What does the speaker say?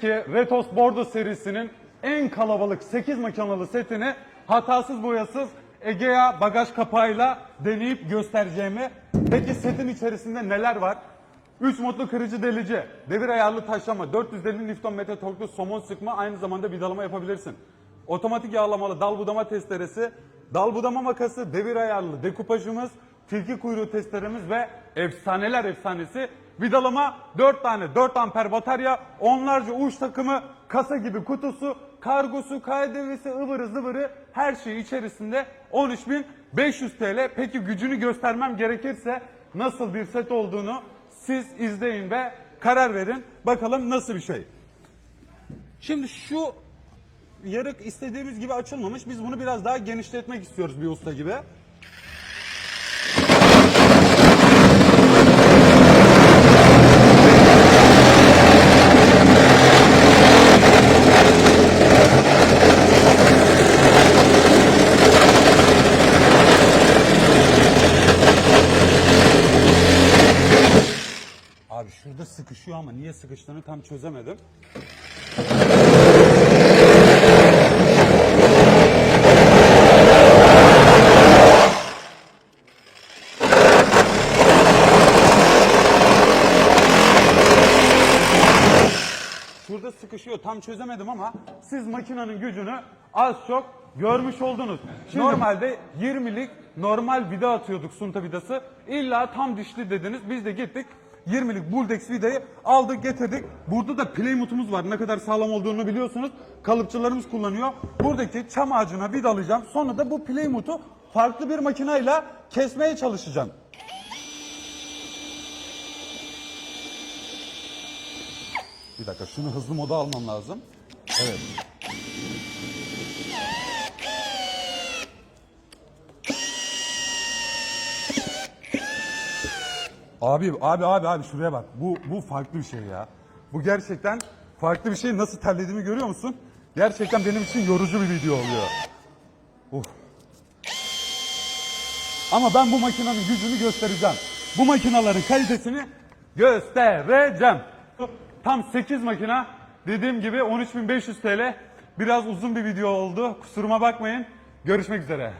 ki Retos Bordo serisinin en kalabalık 8 makinalı setini hatasız boyasız Egea bagaj kapağıyla deneyip göstereceğimi. Peki setin içerisinde neler var? 3 modlu kırıcı delici, devir ayarlı taşlama, 450 Nm torklu somon sıkma aynı zamanda vidalama yapabilirsin. Otomatik yağlamalı dal budama testeresi, dal budama makası, devir ayarlı dekupajımız, tilki kuyruğu testeremiz ve efsaneler efsanesi vidalama 4 tane 4 amper batarya, onlarca uç takımı, kasa gibi kutusu, kargosu, KDV'si, ıvırı zıvırı her şey içerisinde 13.500 TL. Peki gücünü göstermem gerekirse nasıl bir set olduğunu siz izleyin ve karar verin. Bakalım nasıl bir şey. Şimdi şu yarık istediğimiz gibi açılmamış. Biz bunu biraz daha genişletmek istiyoruz bir usta gibi. Abi şurada sıkışıyor ama niye sıkıştığını tam çözemedim. Şurada sıkışıyor tam çözemedim ama siz makinenin gücünü az çok görmüş oldunuz. Normalde 20'lik normal vida atıyorduk sunta vidası. İlla tam dişli dediniz. Biz de gittik 20'lik Buldex vidayı aldık getirdik. Burada da Plymouth'umuz var. Ne kadar sağlam olduğunu biliyorsunuz. Kalıpçılarımız kullanıyor. Buradaki çam ağacına vidalayacağım. Sonra da bu Plymouth'u farklı bir makineyle kesmeye çalışacağım. Bir dakika şunu hızlı moda almam lazım. Evet. Abi abi abi abi şuraya bak. Bu bu farklı bir şey ya. Bu gerçekten farklı bir şey. Nasıl terlediğimi görüyor musun? Gerçekten benim için yorucu bir video oluyor. Uf. Ama ben bu makinenin gücünü göstereceğim. Bu makinelerin kalitesini göstereceğim. Tam 8 makina. Dediğim gibi 13.500 TL. Biraz uzun bir video oldu. Kusuruma bakmayın. Görüşmek üzere.